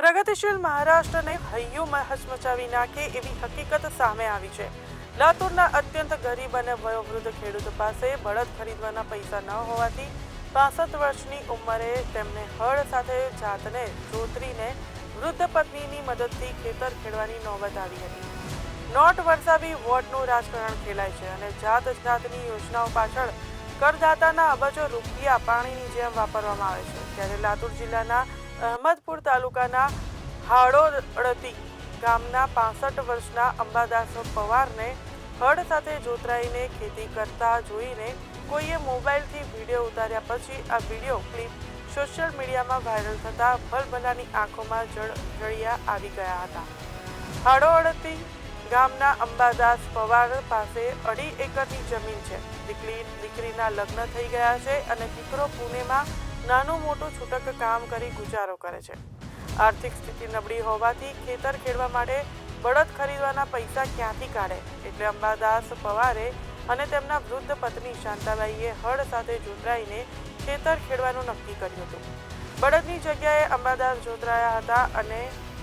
પ્રગતિશીલ મહારાષ્ટ્રને હૈયું હચમચાવી નાખે એવી હકીકત સામે આવી છે. લાતુરના અત્યંત ગરીબ અને વયોવૃદ્ધ ખેડૂત પાસે બળદ ખરીદવાના પૈસા ન હોવાથી પાસઠ વર્ષની ઉંમરે તેમને હળ સાથે જાતને જોતરીને વૃદ્ધ પત્નીની મદદથી ખેતર ખેડવાની નોબત આવી હતી. નોટ વરસાવી વોટનું રાજકારણ ખેલાય છે અને જાત જાતની યોજનાઓ પાછળ કરદાતાના અબજો રૂપિયા પાણીની જેમ વાપરવામાં આવે છે. ત્યારે લાતુર જિલ્લાના અહમદપુર તાલુકાના હાડોળતી ગામના પાસઠ વર્ષના અંબાદાસ પવારને હળ સાથે જોતરાઈને ખેતી કરતા જોઈને કોઈએ મોબાઈલથી વીડિયો ઉતાર્યા પછી આ વીડિયો ક્લિપ સોશિયલ મીડિયામાં વાયરલ થતાં ભલભલાની આંખોમાં જળ જળિયા આવી ગયા હતા. હાડોળતી ગામના અંબાદાસ પવાર પાસે અઢી એકરની જમીન છે. દીકરી દીકરીના લગ્ન થઈ ગયા છે અને દીકરો પુણેમાં નાનું મોટું છૂટક કામ કરી ગુજારો કરે છે. આર્થિક સ્થિતિ નબળી હોવાથી ખેતર ખેડવા માટે બળદ ખરીદવાના પૈસા ક્યાંથી કાઢે? એટલે અંબાદાસ પવારે અને તેમના વૃદ્ધ પત્ની શાંતાબાઈએ હળ સાથે જોતરાઈને ખેતર ખેડવાનું નક્કી કર્યું હતું. બળદની જગ્યાએ અંબાદાસ જોતરાયા હતા અને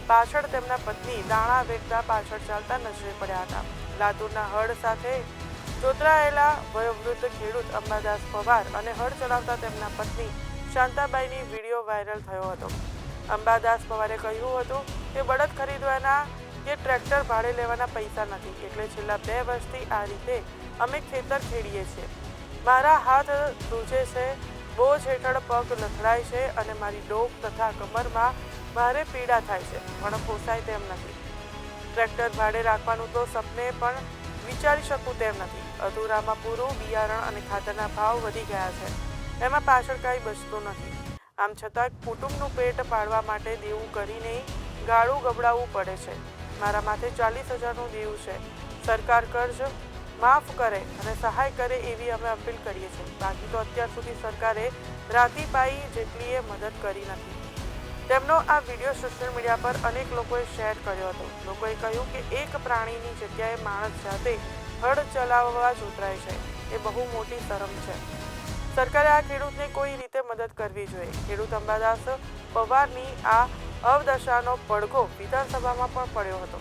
પાછળ તેમના પત્ની દાણા વેચતા પાછળ ચાલતા નજરે પડ્યા હતા. લાતુરના હળ સાથે જોતરાયેલા વયોવૃદ્ધ ખેડૂત અંબાદાસ પવાર અને હળ ચલાવતા તેમના પત્ની શાંતાબાઈની વીડિયો વાયરલ થયો હતો. અંબાદાસ પવારે કહ્યું હતું કે બળદ ખરીદવાના કે ટ્રેક્ટર ભાડે લેવાના પૈસા નથી, એટલે છેલ્લા બે વર્ષથી આ રીતે અમે ખેતર ખેડીએ છીએ. મારા હાથ ધ્રુજે છે, બોજ હેઠળ પગ લથડાય છે અને મારી ડોક તથા કમરમાં ભારે પીડા થાય છે, પણ પોસાય તેમ નથી. ટ્રેક્ટર ભાડે રાખવાનું તો સપને પણ વિચારી શકું તેમ નથી. અધૂરામાં પૂરું બિયારણ અને ખાતરના ભાવ વધી ગયા છે. એમાં પાછળ કાંઈ બચતું નથી. આમ છતાં કુટુંબનું પેટ પાડવા માટે દેવું કરીને ગાળું ગબડાવવું પડે છે. મારા માથે ચાલીસ હજારનું દેવું છે. સરકાર કર્જ માફ કરે અને સહાય કરે એવી અમે અપીલ કરીએ છીએ. બાકી તો અત્યાર સુધી સરકારે રાતી પાઈ જેટલીએ મદદ કરી નથી. તેમનો આ વીડિયો સોશિયલ મીડિયા પર અનેક લોકોએ શેર કર્યો હતો. લોકોએ કહ્યું કે એક પ્રાણીની જગ્યાએ માણસ જાતે હળ ચલાવવા જ ઉતરાય છે. એ બહુ મોટી શરમ છે. સરકારે આ ખેડૂતને કોઈ રીતે મદદ કરવી જોઈએ? ખેડૂત અંબાદાસ પવારની આ અવદશાનો પડઘો વિધાનસભામાં પણ પડ્યો હતો.